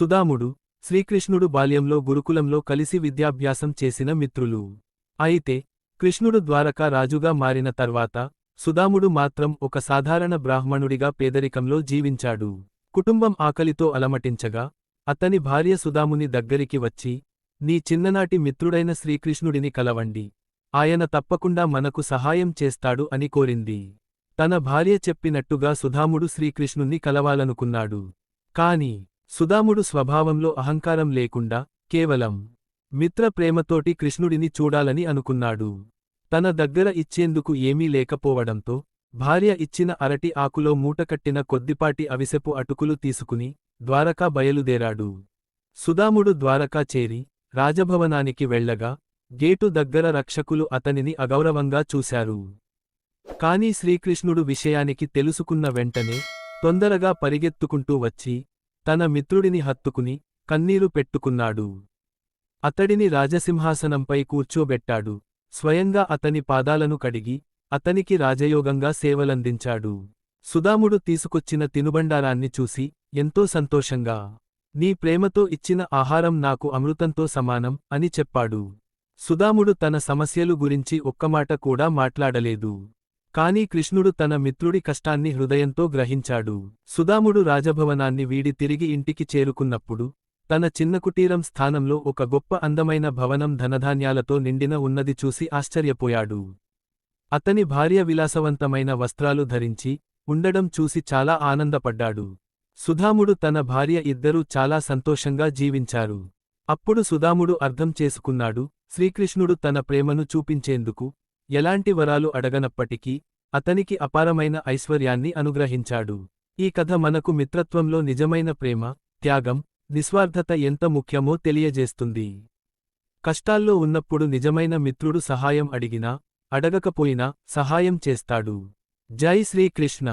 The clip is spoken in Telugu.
సుదాముడు శ్రీకృష్ణుడు బాల్యంలో గురుకులంలో కలిసి విద్యాభ్యాసం చేసిన మిత్రులు. అయితే కృష్ణుడు ద్వారకా రాజుగా మారిన తర్వాత సుదాముడు మాత్రం ఒక సాధారణ బ్రాహ్మణుడిగా పేదరికంలో జీవించాడు. కుటుంబం ఆకలితో అలమటించగా అతని భార్య సుదాముని దగ్గరికి వచ్చి నీ చిన్ననాటి మిత్రుడైన శ్రీకృష్ణుడిని కలవండి. ఆయన తప్పకుండా మనకు సహాయం చేస్తాడు అని కోరింది. తన భార్య చెప్పినట్టుగా సుధాముడు శ్రీకృష్ణుణ్ణి కలవాలనుకున్నాడు. కాని సుదాముడు స్వభావంలో అహంకారం లేకుండా కేవలం మిత్ర ప్రేమతోటి కృష్ణుడిని చూడాలని అనుకున్నాడు. తన దగ్గర ఇచ్చేందుకు ఏమీ లేకపోవడంతో భార్య ఇచ్చిన అరటి ఆకులో మూటకట్టిన కొద్దిపాటి అవిసెపు అటుకులు తీసుకుని ద్వారకా బయలుదేరాడు. సుదాముడు ద్వారకా చేరి రాజభవనానికి వెళ్ళగా గేటు దగ్గర రక్షకులు అతనిని అగౌరవంగా చూశారు. కాని శ్రీకృష్ణుడు విషయానికి తెలుసుకున్న వెంటనే తొందరగా పరిగెత్తుకుంటూ వచ్చి తన మిత్రుడిని హత్తుకుని కన్నీరు పెట్టుకున్నాడు. అతడిని రాజసింహాసనంపై కూర్చోబెట్టాడు. స్వయంగా అతని పాదాలను కడిగి అతనికి రాజయోగంగా సేవలందించాడు. సుదాముడు తీసుకొచ్చిన తినుబండారాన్ని చూసి ఎంతో సంతోషంగా నీ ప్రేమతో ఇచ్చిన ఆహారం నాకు అమృతంతో సమానం అని చెప్పాడు. సుదాముడు తన సమస్యలు గురించి ఒక్కమాట కూడా మాట్లాడలేదు. కాని కృష్ణుడు తన మిత్రుడి కష్టాన్ని హృదయంతో గ్రహించాడు. సుదాముడు రాజభవనాన్ని వీడి తిరిగి ఇంటికి చేరుకున్నప్పుడు తన చిన్న కుటీరం స్థానంలో ఒక గొప్ప అందమైన భవనం ధనధాన్యాలతో నిండిన ఉన్నది చూసి ఆశ్చర్యపోయాడు. అతని భార్య విలాసవంతమైన వస్త్రాలు ధరించి ఉండడం చూసి చాలా ఆనందపడ్డాడు. సుధాముడు తన భార్య ఇద్దరూ చాలా సంతోషంగా జీవించారు. అప్పుడు సుధాముడు అర్థం చేసుకున్నాడు శ్రీకృష్ణుడు తన ప్రేమను చూపించేందుకు ఎలాంటి వరాలు అడగనప్పటికీ అతనికి అపారమైన ఐశ్వర్యాన్ని అనుగ్రహించాడు. ఈ కథ మనకు మిత్రత్వంలో నిజమైన ప్రేమ త్యాగం నిస్వార్థత ఎంత ముఖ్యమో తెలియజేస్తుంది. కష్టాల్లో ఉన్నప్పుడు నిజమైన మిత్రుడు సహాయం అడిగినా అడగకపోయినా సహాయం చేస్తాడు. జై శ్రీకృష్ణ!